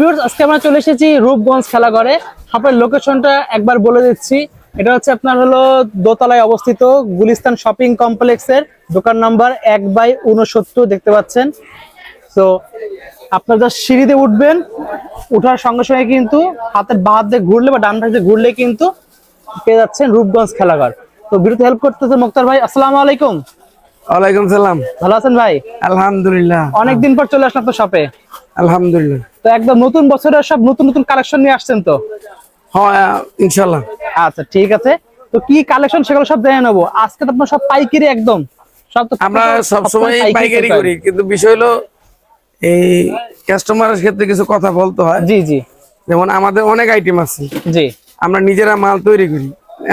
Viewers আজকে আমরা চলে এসেছি রূপগঞ্জ খেলাঘরে। আপনার লোকেশনটা একবার বলে দিচ্ছি। এটা হচ্ছে আপনার হলো দোতলায় অবস্থিত গুলিস্তান শপিং কমপ্লেক্সের দোকান নাম্বার এক বাই উনসত্তর দেখতে পাচ্ছেন। তো আপনার যা সিঁড়িতে উঠবেন। উঠার সঙ্গে সঙ্গে কিন্তু হাতের বাঁ হাত দিয়ে ঘুরলে বা ডান হাতে ঘুরলে কিন্তু পেয়ে যাচ্ছেন রূপগঞ্জ খেলাঘর। তো ভিডিওতে হেল্প করতেছে মুক্তার ভাই আসসালামু আলাইকুম। ওয়ালাইকুম সালাম। ভালো আছেন ভাই? আলহামদুলিল্লাহ। অনেকদিন পর চলে আসলাম তো শপে আলহামদুলিল্লাহ। তো একদম নতুন বছরের সব নতুন নতুন কালেকশন নিয়ে আসছেন তো? হ্যাঁ ইনশাল্লাহ আচ্ছা ঠিক আছে। তো কি কালেকশন সেগুলো সব নেব। আজকে তো আপনার সব পাইকারি একদম। সব তো আমরা সবসময় পাইকারি করি কিন্তু বিষয় হলো এই কাস্টমারের ক্ষেত্রে কিছু কথা বলতে হয়। জি জি। যেমন আমাদের অনেক আইটেম আছে। জি। আমরা নিজেরা মাল তৈরি করি।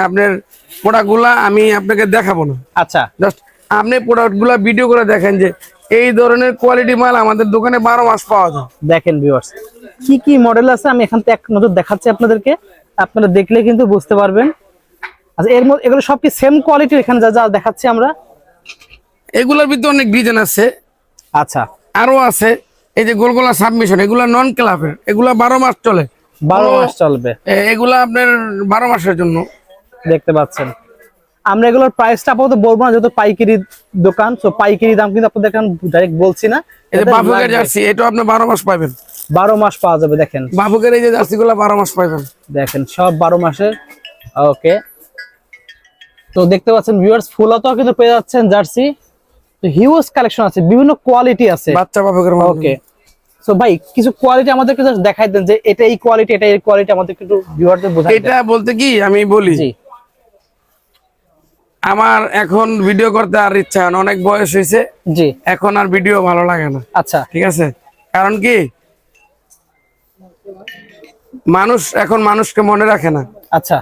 আপনার প্রোডাক্টগুলা আমি আপনাকে দেখাবো না। আচ্ছা। জাস্ট আপনি প্রোডাক্টগুলা ভিডিও করে দেখেন যে এই ধরনের কোয়ালিটি মাল আমাদের দোকানে বারো মাস পাওয়া যায়। দেখেন ভিউয়ার্স কি কি মডেল আছে আমি এখান থেকে এক নজর দেখাচ্ছি আপনাদেরকে। আপনারা দেখলে কিন্তু বুঝতে পারবেন। আচ্ছা এর মধ্যে এগুলো সব কি সেম কোয়ালিটির এখানে যা যা দেখাচ্ছি আমরা। এগুলোর ভিতরে অনেক ডিজাইন আছে। আচ্ছা। আরও আছে। এই যে গোলগোলা সাবমিশন এগুলা নন ক্লাবের এগুলা বারো মাস চলে। বারো মাস চলবে। এগুলা আপনার বারো মাসের জন্য। দেখতে পাচ্ছেন। আমরা এগুলোর প্রাইসটা আপাতত বলব না যেহেতু পাইকারি দোকান তো পাইকারি দাম কিন্তু আপনাদের এখন ডাইরেক্ট বলছি না। এই যে বাফুকের জার্সি এটা আপনি বারো মাস পাবেন বারো মাস পাওয়া যাবে দেখেন। বাফুকের এই যে জার্সি গুলা বারো মাস পাবেন দেখেন সব বারো মাসের। ওকে তো দেখতে পাচ্ছেন ভিউয়ার্স ফুলাতেও কিন্তু পেয়ে যাচ্ছেন জার্সি তো হিউজ কালেকশন আছে বিভিন্ন কোয়ালিটি আছে। বাচ্চা বাফুকের ওকে সো ভাই কিছু কোয়ালিটি আমাদেরকে দেখাই দেন যে এটা এই কোয়ালিটি এটা এই কোয়ালিটি আমাদেরকে একটু ভিউয়ারদের বোঝাই এটা বলতে কি আমি বলি আমার এখন ভিডিও করতে আর ইচ্ছা হয় না। অনেক বয়স হয়েছে। জি। এখন আর ভিডিও ভালো লাগে না। আচ্ছা। ঠিক আছে? কারণ কি? মানুষ এখন মানুষকে মনে রাখে না। আচ্ছা।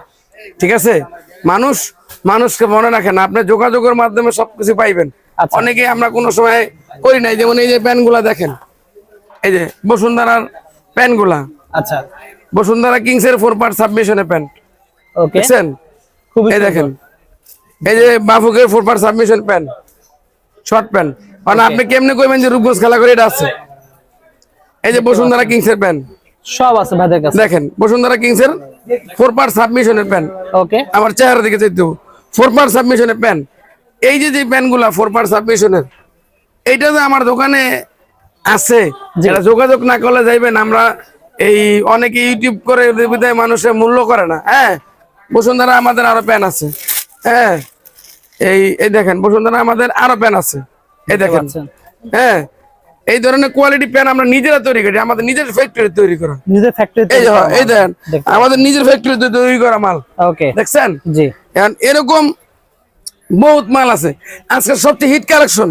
ঠিক আছে? মানুষ মানুষকে মনে রাখে না। আপনি যোগাযোগের মাধ্যমে সবকিছু পাইবেন। আচ্ছা। অনেকে আমরা কোনো সময় করি নাই। যেমন এই যে প্যানগুলা দেখেন। এই যে বসুন্ধরার প্যানগুলা আচ্ছা। বসুন্ধরা কিংস এর ফোর পার্ট সাবমিশনের প্যান। ওকে। দেখছেন? এই দেখেন। এই যে বাফুকের four part submission pant short pant মানে আপনি কেমনে কইবেন যে রূপগঞ্জ খেলা করে এটা আছে? এই যে বসুন্ধরা কিংস এর প্যান সব আছে ভাইদের কাছে। দেখেন বসুন্ধরা কিংস এর ফোর পার্ট সাবমিশনের প্যান ওকে আমার চেহারা দিকে চাইতে ফোর পার্ট সাবমিশনের প্যান এই যে যে প্যানগুলা ফোর পার্ট সাবমিশনের এইটা যে আমার দোকানে আছে যেটা যোগাযোগ না করলে যাইবেন আমরা এই অনেকে ইউটিউব করে মানুষের মূল্য করে না। হ্যাঁ বসুন্ধরা আমাদের আরও প্যান আছে। হ্যাঁ এই এই দেখেন বসুন্ধরা আমাদের আরও প্যান আছে। এই দেখেন। হ্যাঁ এই ধরনের কোয়ালিটি প্যান আমরা নিজেরা তৈরি করি আমাদের নিজের ফ্যাক্টরি তৈরি করা। নিজের ফ্যাক্টরিতে এই দেখেন আমাদের নিজের ফ্যাক্টরি তৈরি করা মাল। ওকে দেখছেন? জি। এখন এরকম বহুত মাল আছে। আজকে সবচেয়ে হিট কালেকশন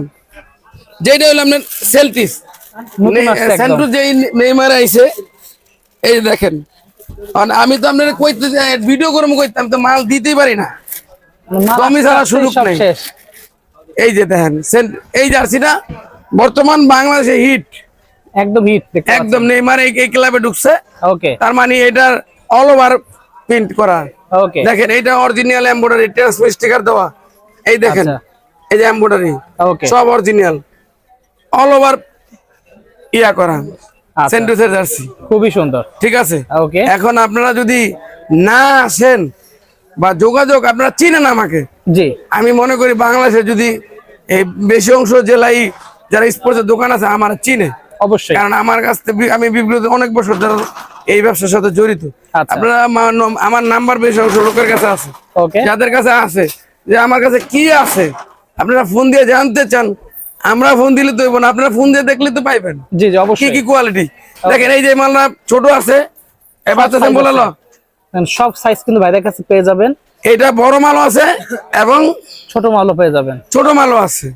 যেটা হলো আপনার আসছে সেন্টু যে নেইমার আইছে এই দেখেন। আমি তো আপনার কইতে ভিডিও করব কইতাম তো মাল দিতেই পারি না। কমই ছাড়া সুযোগ নেই। এই যে দেখেন এই জার্সিটা বর্তমান বাংলাদেশে হিট। একদম হিট একদম নেইমার এই ক্লাবে ঢুকছে। ওকে। তার মানে এটার অল ওভার প্রিন্ট করা। ওকে। দেখেন এইটা অরিজিনাল এমব্রয়ডারি ট্রান্সফার স্টিকার দেওয়া। এই দেখেন আচ্ছা। এই যে এমব্রয়ডারি ওকে। সব অরিজিনাল অল ওভার ইয়া করা। আচ্ছা। সেন্টুসের জার্সি। খুবই সুন্দর। ঠিক আছে? ওকে। এখন আপনারা যদি না আসেন বা যোগাযোগ আপনারা চিনেন আমাকে। জি। আমি মনে করি বাংলাদেশে যদি এই বেশি অংশ জেলায় যারা স্পোর্টসের দোকান আছে আমার চিনে। অবশ্যই। কারণ আমার কাছ থেকে আমি বিগত অনেক বছর ধরে এই ব্যবসার সাথে জড়িত। আচ্ছা। আপনারা আমার নাম্বার বেশি অংশ লোকের কাছে আছে। ওকে। যাদের কাছে আছে যে আমার কাছে কি আছে আপনারা ফোন দিয়ে জানতে চান আমরা ফোন দিলে তো না। আপনারা ফোন দিয়ে দেখলে তো পাইবেন। জি জি কি অবশ্যই কি কোয়ালিটি দেখেন এই যে মালটা ছোট আছে এই বাচ্চা বলালো সব সাইজ কিন্তু ভাইদের কাছে পেয়ে যাবেন। এটা বড় মালও আছে এবং ছোট মালও পেয়ে যাবেন। ছোট মালও আছে।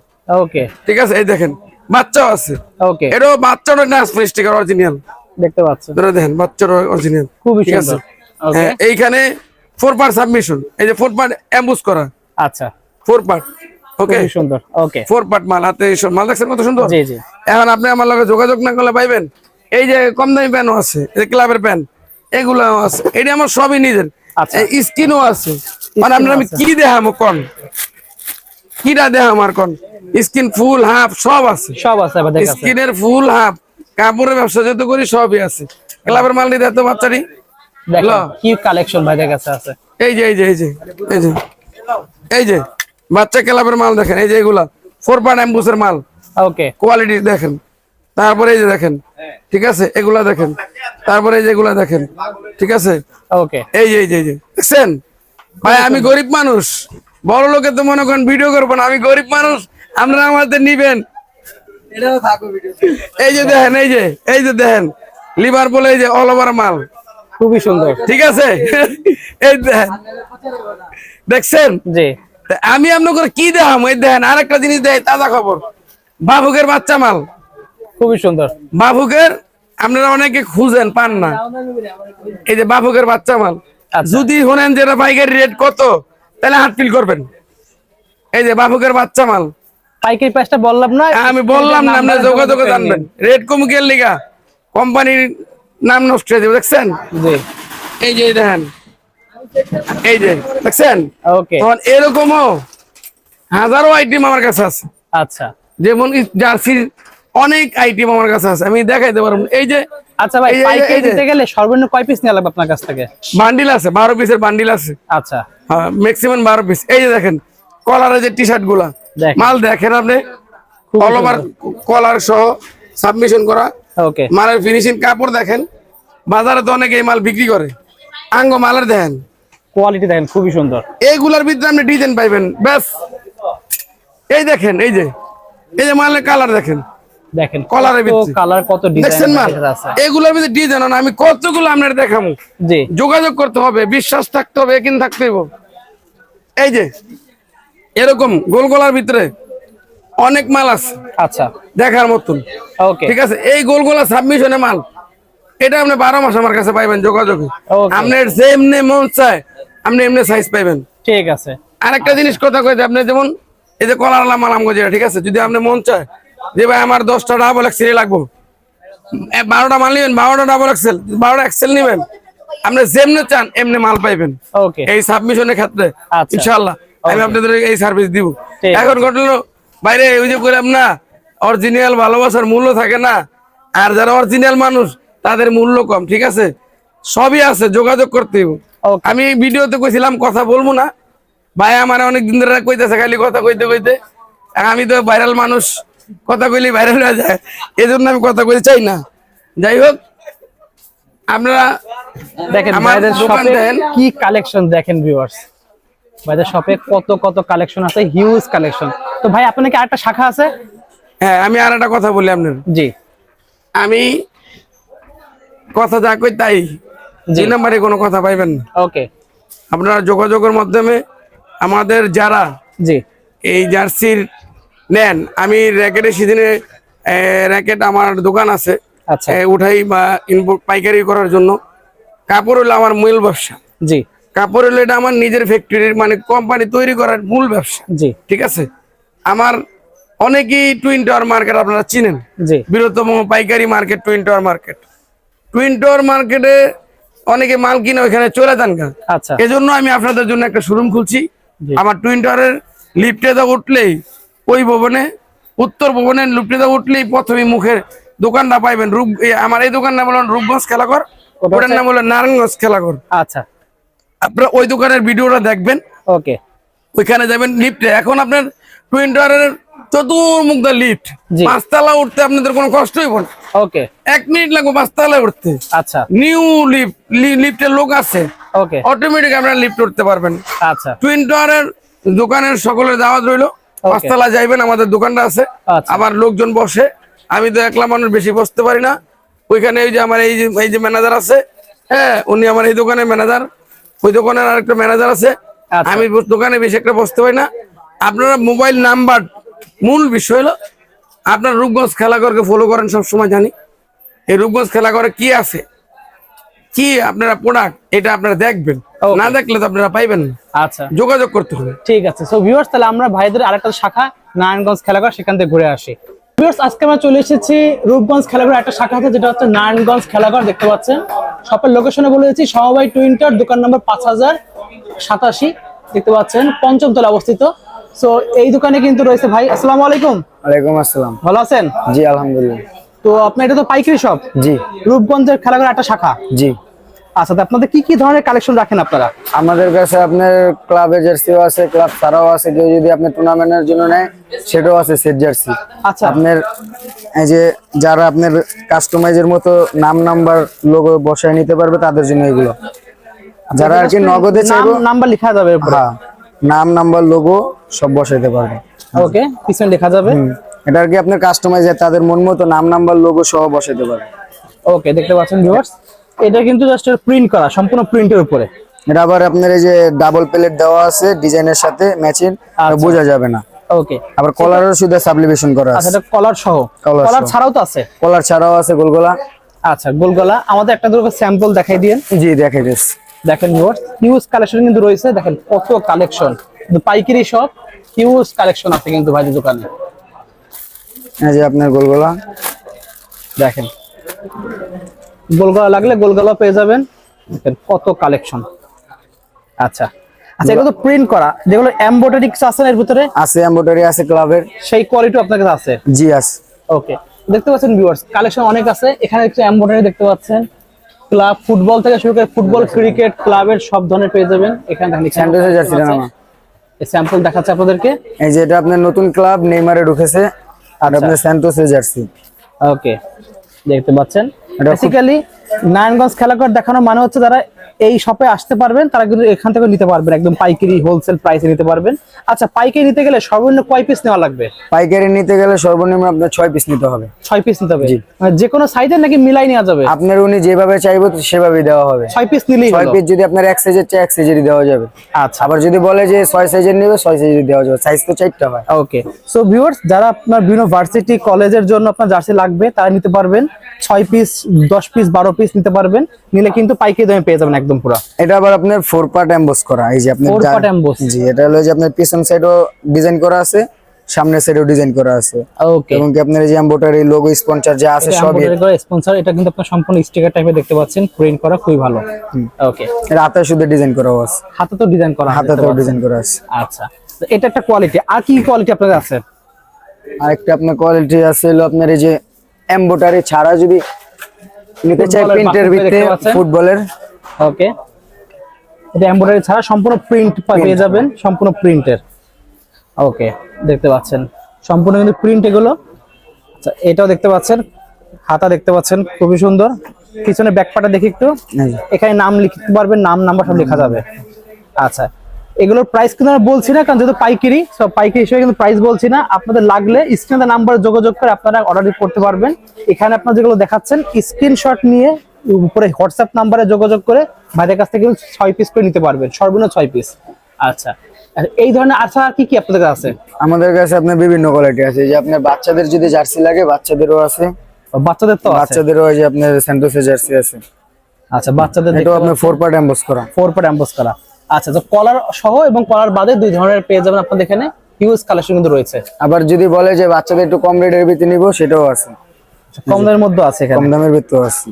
ওকে। ঠিক আছে এই দেখেন বাচ্চাও আছে। ওকে। এটাও বাচ্চারও না স্টিকার অরিজিনাল দেখতে পাচ্ছেন। ধরে দেখেন বাচ্চারও অরিজিনাল খুবই ঠিক আছে? সুন্দর। হ্যাঁ এইখানে ফোর পার্ট সাবমিশন এই যে ফোর পার্ট অ্যাম্বুস করা। আচ্ছা। ফোর পার্ট ওকে সুন্দর। ওকে। ফোর পার্ট মাল হাতে মাল দেখছেন কত সুন্দর? জি জি। এখন আপনি আমার লগে যোগাযোগ না করলে পাইবেন? এই যে কম দামি প্যানও আছে এই ক্লাবের প্যান। এগুলো আছে। এটা আমার সবই নিজের। আচ্ছা। স্কিনও আছে। মানে আপনার আমি কি দেখামো কন? কিটা দেখাম আর কন? স্কিন ফুল হাফ সব আছে। সব আছে স্কিনের ফুল হাফ কাপড়ের ব্যবসা যত করি সবই আছে। ক্লাবের মাল নিতে এত বাচ্চাটি? দেখেন কি কালেকশন ভাইদের কাছে আছে। এই যে এই যে এই যে এই যে এই যে বাচ্চা ক্লাবের মাল দেখেন এই যে এগুলা। ফোর অ্যাম্বুসের মাল। ওকে কোয়ালিটি দেখেন। তারপরে এই যে দেখেন। ঠিক আছে? এগুলা দেখেন। তারপরে এই যে এগুলা দেখেন ঠিক আছে? ওকে এই যে এই যে দেখছেন? ভাই আমি গরিব মানুষ। বড় লোকে তো মনে করেন ভিডিও করব না আমি গরিব মানুষ আপনারা আমাদের নিবেন। এই যে দেখেন এই যে এই যে দেখেন লিভার বলে এই যে অল ওভার মাল। খুবই সুন্দর। ঠিক আছে? এই দেখেন দেখছেন? জি। আমি আপনাকে কি দেখাম এই দেখেন আরেকটা জিনিস দেয় তাজা খবর। বাবুকের বাচ্চা মাল। খুবই সুন্দর। বাবুকের আপনারা অনেকে খুঁজেন পান না। এই যে বাবুকের বাচ্চা মাল। আচ্ছা। যদি শোনেন যে পাইকারি রেট কত তাহলে হাত ফিল করবেন। এই যে বাবুকের বাচ্চা মাল। পাইকারি প্রাইসটা বললাম না আমি বললাম না আপনার যোগাযোগে জানবেন। রেট কম গেল লিগা কোম্পানির নাম নষ্ট হয়ে যাবে দেখছেন? এই যে দেখেন। এই যে দেখছেন? ওকে তখন এরকমও হাজারো আইটেম আমার কাছে আছে। আচ্ছা। যেমন জার্সির অনেক আইটেম আমার কাছে আছে আমি দেখাইতে পারব। এই যে আচ্ছা ভাই পাইকারি দিতে গেলে সর্বনিম্ন কয় পিস নেওয়া লাগবে আপনার কাছ থেকে? বান্ডিল আছে বারো পিসের বান্ডিল আছে। আচ্ছা। হ্যাঁ ম্যাক্সিমাম বারো পিস এই যে দেখেন কলারের যে টি শার্টগুলা। দেখেন। মাল দেখেন আপনি অল ওভার কলার সহ সাবমিশন করা। ওকে মালের ফিনিশিং কাপড় দেখেন বাজারে তো অনেকে এই মাল বিক্রি করে। আঙ্গ মালের দেখেন। কোয়ালিটি দেখেন খুবই সুন্দর। এইগুলার ভিতরে আপনি ডিজাইন পাইবেন ব্যাস। এই দেখেন এই যে এই যে মালের কালার দেখেন। দেখেন কলারের ভিতরে। কালার কত ডিজাইন আছে। এগুলোর ভিতরে ডিজাইন আমি কতগুলো আপনার দেখাবো? জি। যোগাযোগ করতে হবে বিশ্বাস থাকতে হবে একিন থাকতে হবে এই যে এরকম গোল গোলার ভিতরে অনেক মাল আছে। আচ্ছা। দেখার মতন। ওকে ঠিক আছে? এই গোল গোলা সাবমিশনে মাল। এটা আপনি বারো মাস আমার কাছে পাইবেন যোগাযোগে. আপনার যে এমনি মন চায় আপনি এমনি সাইজ পাইবেন। ঠিক আছে। আরেকটা জিনিস কথা কইতে আপনি যেমন এই যে কলার মাল আমগো যেটা ঠিক আছে? যদি আপনি মন চায় যে ভাই আমার দশটা ডাবল এক্সেল লাগবো। বারোটা মাল নিবেন বারোটা ডাবল এক্সেল বারোটা এক্সেল নিবেন। আপনি যেমনি চান এমনি মাল পাইবেন। এই সাবমিশনের ক্ষেত্রে আচ্ছা। ইনশাআল্লাহ। আমি আপনাদের এই সার্ভিস দিব। এখন ঘটলো বাইরে ওই যে করলাম না অরিজিনাল ভালোবাসার মূল্য থাকে না আর যারা অরিজিনাল মানুষ তাদের মূল্য কম ঠিক আছে? সবই আছে যোগাযোগ করতে. আমি ভিডিওতে কইছিলাম কথা বলব না। ভাই আমার অনেক দিন ধরে কইতেছে খালি কথা কইতে কইতে। আমি তো ভাইরাল মানুষ কথা কইলে ভাইরাল হয়ে যায়। এই জন্য আমি কথা কইতে চাই না। যাই হোক আপনারা দেখেন আমার ভাইদের শপে কি কালেকশন দেখেন ভিউয়ার্স ভাইদের শপে কত কত কালেকশন আছে? হিউজ কালেকশন তো ভাই আপনার কি আরেকটা শাখা আছে? হ্যাঁ আমি আর একটা কথা বলি আপনার। জি। আমি কথা যা কই তাই। যে নাম্বারে কোনো কথা পাইবেন না। ওকে আপনারা যোগাযোগের মাধ্যমে আমাদের যারা জি। এই জার্সির নেন আমি র্যাকেটে সিজনে র্যাকেট আমার দোকান আছে। আচ্ছা। উঠাই বা ইনপুট পাইকারি করার জন্য। কাপড় হলো আমার মূল ব্যবসা। জি। কাপড় হলো এটা আমার নিজের ফ্যাক্টরির মানে কোম্পানি তৈরি করার মূল ব্যবসা। জি। ঠিক আছে? আমার অনেকেই টুইন টাওয়ার মার্কেট আপনারা চিনেন। জি। বৃহত্তম পাইকারি market twin tower market twin tower মার্কেটে অনেকে মাল কিনে ওইখানে চলে যান গা। আচ্ছা। এজন্য আমি আপনাদের জন্য একটা শোরুম খুলছি। আমার টুইন টাওয়ারের লিফটে দা উঠলেই ওই ভবনে উত্তর ভবনে লিফটে দা উঠলেই প্রথমে মুখের দোকানটা পাইবেন রূপ আমার এই দোকান নাম হলো রূপগঞ্জ খেলাঘর ওটা ওটার নাম হলো নারায়ণগঞ্জ খেলাঘর। আচ্ছা। আপনারা ওই দোকানের ভিডিওটা দেখবেন। ওকে। ওইখানে যাবেন লিফটে। এখন আপনার টুইন টাওয়ারের চতুর্মুখ লিফট। পাঁচতলা উঠতে আপনাদের কোনো কষ্ট হইব না। ওকে। এক মিনিট লাগবে পাঁচতলায় উঠতে। আচ্ছা। নিউ লিফট লিফটের লোক আছে। ওকে। অটোমেটিক আপনারা লিফট উঠতে পারবেন। আচ্ছা। টুইন টাওয়ারের দোকানের সকলের দাওয়াত রইল। পাঁচতলা যাইবেন আমাদের দোকানটা আছে। আচ্ছা। আবার লোকজন বসে আমি তো একলা মানুষ বেশি বসতে পারি না। ওইখানে ওই যে আমার এই যে এই যে ম্যানেজার আছে হ্যাঁ উনি আমার এই দোকানের ম্যানেজার। ওই দোকানের আরেকটা ম্যানেজার আছে। আচ্ছা। আমি দোকানে বেশি একটা বসতে পারি না। আপনারা মোবাইল নাম্বার মূল বিষয় হলো আপনার রূপগঞ্জ খেলাঘরকে ফলো করেন সব সময় জানি। এই রূপগঞ্জ খেলাঘরে কি আছে? কি আপনারা প্রোডাক্ট এটা আপনারা দেখবেন। না দেখলে তো আপনারা পাইবেন আচ্ছা। যোগাযোগ করতে হবে। ঠিক আছে। সো ভিউয়ার্স তাহলে আমরা ভাইদের আরেকটা শাখা নারায়ণগঞ্জ খেলাঘর সেখান থেকে ঘুরে আসি। ভিউয়ার্স আজকে আমরা চলে এসেছি রূপগঞ্জ খেলাঘর একটা শাখা আছে যেটা হচ্ছে নারায়ণগঞ্জ খেলাঘর দেখতে পাচ্ছেন। শপের লোকেশনে বলে দিচ্ছি সমবায় টুইন্টার দোকান নম্বর পাঁচ হাজার সাতাশি দেখতে পাচ্ছেন পঞ্চম তলা অবস্থিত। সো এই দোকানে কিন্তু রয়েছে ভাই আসসালামু আলাইকুম। ওয়ালাইকুম আসসালাম। ভালো আছেন? জি আলহামদুলিল্লাহ। তো তো আপনার এটা তো পাইকারি শপ জি। রূপগঞ্জের খেলাঘর একটা শাখা? জি। আচ্ছা আপনাদের কি কি ধরনের কালেকশন রাখেন আপনারা? আমাদের কাছে আপনার ক্লাবের জার্সিও আছে ক্লাব ছাড়াও আছে কেউ যদি আপনি টুর্নামেন্টের জন্য নেয় সেটাও আছে সেট জার্সি আচ্ছা। আপনার এই যে যারা আপনার কাস্টমাইজের মতো নাম নাম্বার লোগো বসায় নিতে পারবে তাদের জন্য এগুলো। যারা আর কি নগদে চাইব নাম্বার লেখা যাবে হ্যাঁ নাম নাম্বার লোগো সব বসাইতে পারবে। ওকে পিছনে লেখা যাবে। এটা আর কি আপনার কাস্টমাইজার তাদের মন মতো নাম নাম্বার লোগো সহ বসাইতে পারবে। ওকে দেখতে পাচ্ছেন ভিউয়ার্স এটা কিন্তু জাস্ট প্রিন্ট করা সম্পূর্ণ প্রিন্টের উপরে। এটা আবার আপনার এই যে ডাবল প্লেট দেওয়া আছে ডিজাইনের সাথে ম্যাচিং আর বোঝা যাবে না। ওকে আবার কলারও শুধু সাবলিমেশন করা আচ্ছা আছে। এটা কলার সহ। কলার ছাড়াও তো আছে? কলার ছাড়াও আছে গোলগোলা। আচ্ছা গোলগলা। আমাদের একটা দুটো স্যাম্পল দেখাই দিয়েন। জি দেখাই দিচ্ছি দেখেন ভিউয়ার্স হিউজ কালেকশন কিন্তু রয়েছে। দেখেন কত কালেকশন কিন্তু পাইকারি সব হিউজ কালেকশন আছে কিন্তু ভাইদের দোকানে। এই যে আপনার গোলগোলা। দেখেন। গোলগলা লাগলে গোলগলা পেয়ে যাবেন। কত কালেকশন আচ্ছা। আচ্ছা এগুলো তো প্রিন্ট করা। যেগুলো এমব্রয়ডারি আছে এর ভিতরে? আছে এমব্রয়ডারি আছে ক্লাবের সেই কোয়ালিটি আপনার কাছে আছে? জি আছে। ওকে দেখতে পাচ্ছেন ভিউয়ার্স কালেকশন অনেক আছে। এখানে একটু এমব্রয়ডারি দেখতে পাচ্ছেন। ক্লাব ফুটবল থেকে শুরু করে ফুটবল ক্রিকেট ক্লাবের সব ধরনের পেয়ে যাবেন। এখানে দেখেন স্যাম্পল দেখাচ্ছে আপনাদেরকে। এই যে এটা আপনার নতুন ক্লাব নেইমারে ঢুকেছে। আর আপনার স্যান্টোসের জার্সি ওকে দেখতে পাচ্ছেন। বেসিক্যালি নারায়ণগঞ্জ খেলাঘর দেখানো মানে হচ্ছে যারা এই শপে আসতে পারবেন তারা কিন্তু এখান থেকে নিতে পারবেন। একদম পাইকারি হোলসেল প্রাইসে নিতে পারবেন। আচ্ছা পাইকারি নিতে গেলে সর্বনিম্ন কয় পিস নেওয়া লাগবে? পাইকারি নিতে গেলে সর্বনিম্ন আপনার ছয় পিস নিতে হবে। ছয় পিস নিতে হবে? মানে যে কোনো সাইজের নাকি মিলাই নেওয়া যাবে? আপনার উনি যেভাবে চাইব সেভাবেই দেওয়া হবে। ছয় পিস নিলেই ছয়। পিস যদি আপনার এক সাইজের চাই এক সাইজেরই দেওয়া যাবে। আচ্ছা। আবার যদি বলে যে ছয় সাইজের নেবে ছয় সাইজের দেওয়া যাবে। সাইজ তো চারটা হয়। ওকে সো ভিউয়ার্স যারা আপনার বিভিন্ন ভার্সিটি কলেজের জন্য আপনার জার্সি লাগবে তারা নিতে পারবেন। ছয় পিস দশ পিস বারো পিস নিতে পারবেন। নিলে কিন্তু পাইকারি দামে পেয়ে যাবেন একদম পুরো। এটা আবার আপনার ফোর পার্ট এমবোস করা এই যে আপনার যা- part emboss? জি এটা হলো যে আপনার পিছন সাইডও ডিজাইন করা আছে সামনের সাইডেও ডিজাইন করা আছে। ওকে এবং কি আপনার এই যে এম্বোটারি লোগো স্পন্সর যা আছে সবই স্পন্সর এটা কিন্তু আপনার সম্পূর্ণ স্টিকার টাইপের দেখতে পাচ্ছেন প্রিন্ট করা খুবই ভালো। ওকে এর হাতে শুধু ডিজাইন করা আছে। হাতে তো ডিজাইন করা হাতে তো ডিজাইন করা আছে। আচ্ছা। এটা একটা কোয়ালিটি আর কি কোয়ালিটি আপনাদের আছে? আর একটা আপনার কোয়ালিটি আছে হলো আপনার এই যে এম্বোটারি ছাড়া যদি নিতে চাই প্রিন্টের ভিতরে ফুটবলের ওকে। এটা এমব্রয়ডারি ছাড়া সম্পূর্ণ প্রিন্ট পেয়ে যাবেন সম্পূর্ণ প্রিন্টের। ওকে দেখতে পাচ্ছেন। সম্পূর্ণ কিন্তু প্রিন্ট এগুলো। আচ্ছা এটাও দেখতে পাচ্ছেন। হাতা দেখতে পাচ্ছেন খুবই সুন্দর। পিছনে ব্যাকপাটা দেখি একটু। এখানে নাম লিখতে পারবেন নাম নাম্বার সব লেখা যাবে। আচ্ছা এগুলোর প্রাইস কিন্তু আমরা বলছি না কারণ যেহেতু পাইকারি সব পাইকারি হিসেবে কিন্তু প্রাইস বলছি না। আপনাদের লাগলে স্ক্রিনে নাম্বার যোগাযোগ করে আপনারা অর্ডার করতে পারবেন। এখানে আপনারা যেগুলো দেখাচ্ছেন স্ক্রিনশট নিয়ে উপরে হোয়াটসঅ্যাপ নাম্বারে যোগাযোগ করে ভাইদের কাছ থেকে ছয় পিস করে নিতে পারবেন সর্বনিম্ন ছয় পিস আচ্ছা এই ধরনের আচ্ছা আর কি কি আপনাদের কাছে আছে? আমাদের কাছে আপনার বিভিন্ন কোয়ালিটি আছে যে আপনার বাচ্চাদের যদি জার্সি লাগে বাচ্চাদেরও আছে। বাচ্চাদের তো আছে? বাচ্চাদেরও যে আপনার স্যান্টোসের জার্সি আছে। আচ্ছা বাচ্চাদের এটাও আপনার ফোর পার্ট এমবোস করা। ফোর পার্ট অ্যাম্বোস করা। আচ্ছা তো কলার সহ এবং কলার বাদে দুই ধরনের পেয়ে যাবেন আপনাদের এখানে। হিউজ কালেকশন কিন্তু রয়েছে। আবার যদি বলে যে বাচ্চাদের একটু কম রেটের ভিতরে নিবো সেটাও আছে। কম দামের মধ্যে আছে কম দামের ভিতরেও আছে।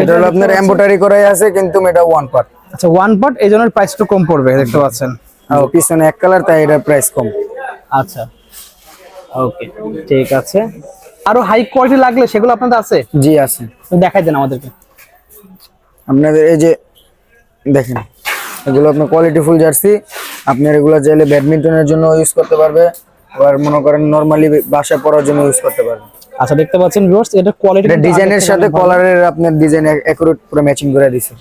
এটা হলো আপনার এম্বোটারি করাই আছে কিন্তু এটা ওয়ান পার্ট আচ্ছা ওয়ান পার্ট এই জন্য প্রাইস একটু কম পড়বে দেখতে পাচ্ছেন। পিছনে এক কালার তাই এটা প্রাইস কম। আচ্ছা ওকে ঠিক আছে। আরও হাই কোয়ালিটি লাগলে সেগুলো আপনাদের আছে? জি আছে। দেখাই দেন আমাদেরকে। আপনাদের এই যে দেখেন এগুলো আপনার কোয়ালিটি ফুল জার্সি আপনার এগুলো চাইলে ব্যাডমিন্টনের জন্য ইউজ করতে পারবে আবার মনে করেন নর্মালি বাসায় পড়ার জন্য ইউজ করতে পারবে। আচ্ছা দেখতে পাচ্ছেন ভিউয়ার্স এটা কোয়ালিটি ডিজাইনের সাথে কলারের আপনার ডিজাইন একুরেট পুরো ম্যাচিং করে দিয়েছে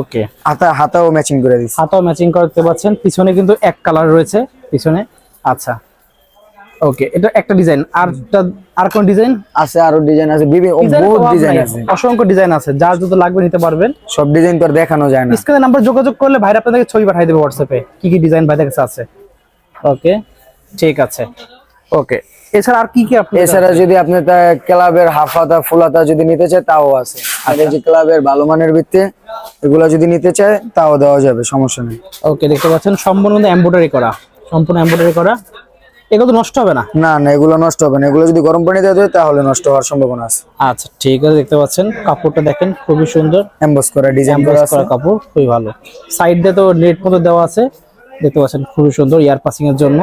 ওকে হাতা হাতাও ম্যাচিং করে দিছে। হাতাও ম্যাচিং করতে পাচ্ছেন। পিছনে কিন্তু এক কালার রয়েছে পিছনে। আচ্ছা। ওকে এটা একটা ডিজাইন আর আর কোন ডিজাইন আছে আরও ডিজাইন আছে বিভিন্ন বহুত ডিজাইন আছে। অসংখ্য ডিজাইন আছে। যার যত লাগবে নিতে পারবেন। সব ডিজাইন তো আর দেখানো যায় না। স্ক্রিনে নাম্বার যোগাযোগ করলে ভাইরা আপনাদেরকে ছবি পাঠিয়ে দেবে হোয়াটসঅ্যাপে কি কি ডিজাইন ভাইদের কাছে আছে? ওকে ঠিক আছে। ওকে এছাড়া আর কি কি আপনি এছাড়া যদি আপনি ক্লাবের হাফ হাতা ফুল হাতা যদি নিতে চায় তাও আছে। এই যে ক্লাবের ভালো মানের ভিত্তি এগুলো যদি নিতে চায় তাও দেওয়া যাবে সমস্যা নেই। ওকে দেখতে পাচ্ছেন সম্পূর্ণ এমব্রয়ডারি করা। সম্পূর্ণ এমব্রয়ডারি করা। এগুলো তো নষ্ট হবে না? না না এগুলো নষ্ট হবে না। এগুলো যদি গরম পানিতে দেয় তাহলে নষ্ট হওয়ার সম্ভাবনা আছে। আচ্ছা ঠিক আছে দেখতে পাচ্ছেন কাপড়টা দেখেন খুবই সুন্দর। এমবস করা ডিজাইন করা করা কাপড় খুবই ভালো। সাইড দিয়ে তো নেট মতো দেওয়া আছে। দেখতে পাচ্ছেন খুবই সুন্দর ইয়ার পাসিং এর জন্য।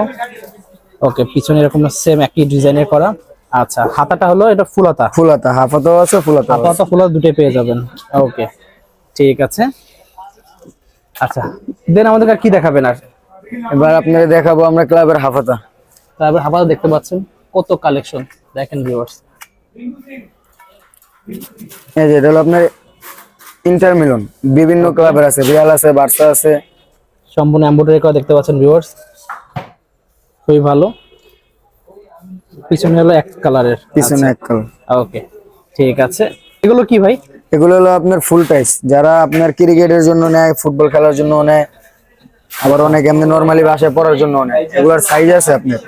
ওকে পিছনে এরকম সেম একই ডিজাইনের করা। আচ্ছা হাতাটা হলো এটা ফুল হাতা? ফুল হাতা হাফ আছে ফুল হাতা হাতা হাতা দুটোই পেয়ে যাবেন। ওকে ঠিক আছে। আচ্ছা দেন আমাদেরকে আর কি দেখাবেন আর? এবার আপনাকে দেখাবো আমরা ক্লাবের হাফ ক্লাবের হাফাতা দেখতে পাচ্ছেন কত কালেকশন দেখেন ভিউয়ার্স এই যে এটা হলো আপনার ইন্টার মিলন বিভিন্ন ক্লাবের আছে রিয়াল আছে বার্সা আছে। সম্পূর্ণ এমব্রয়ডারি করা দেখতে পাচ্ছেন ভিউয়ার্স খুবই ভালো। পিছনে হলো এক কালারের। পিছনে এক কালার। ওকে ঠিক আছে। এগুলো কি ভাই? এগুলো হলো আপনার ফুল টাইস যারা আপনার ক্রিকেটের জন্য নেয় ফুটবল খেলার জন্য নেয় আবার অনেক এমনি নরমালি বাসায় পড়ার জন্য নেয়। এগুলোর সাইজ আছে আপনার।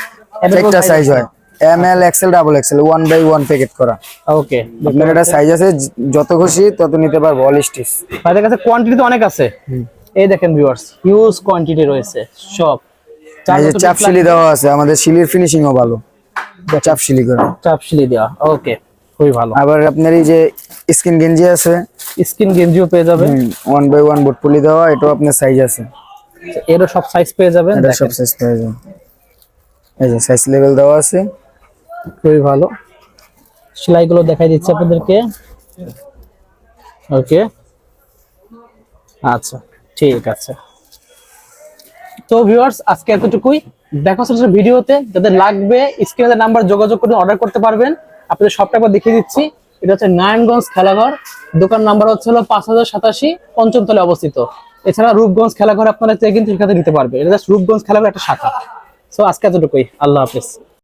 একটা সাইজ হয়। M L XL double XL one by one packet করা। ওকে। আপনার এটা সাইজ আছে যত খুশি তত নিতে পারব অল স্টিচ ভাইদের কাছে কোয়ান্টিটি তো অনেক আছে। এই দেখেন ভিউয়ার্স হিউজ কোয়ান্টিটি রয়েছে সব। চাপ শিলি দেওয়া আছে আমাদের শিলির ফিনিশিংও ভালো। চাপ শিলি করা। চাপ শিলি দেওয়া ওকে খুবই ভালো। আবার আপনার এই যে স্কিন গেঞ্জি আছে স্কিন গেঞ্জিও পেয়ে যাবে ওয়ান বাই ওয়ান বোট পুলি দেওয়া এটাও আপনার সাইজ আছে। এরও সব সাইজ পেয়ে যাবেন এটা সব সাইজ পেয়ে যাবে এই যে সাইজ লেভেল দেওয়া আছে। খুবই ভালো। সেলাইগুলো দেখাই দিচ্ছি আপনাদেরকে। ওকে আচ্ছা ঠিক আছে। তো ভিউয়ার্স আজকে এতটুকুই। দেখো হচ্ছে ভিডিওতে যাদের লাগবে স্ক্রিনে নাম্বার যোগাযোগ করে অর্ডার করতে পারবেন। আপনাদের সবটা একবার দেখিয়ে দিচ্ছি। এটা হচ্ছে নারায়ণগঞ্জ খেলাঘর। দোকান নাম্বার হচ্ছে হলো পাঁচ হাজার সাতাশি পঞ্চম তলে অবস্থিত। এছাড়া রূপগঞ্জ খেলাঘর আপনারা কিন্তু সেখানে নিতে পারবে এটা রূপগঞ্জ খেলাঘর একটা শাখা। সো আজকে এতটুকুই। আল্লাহ হাফেজ।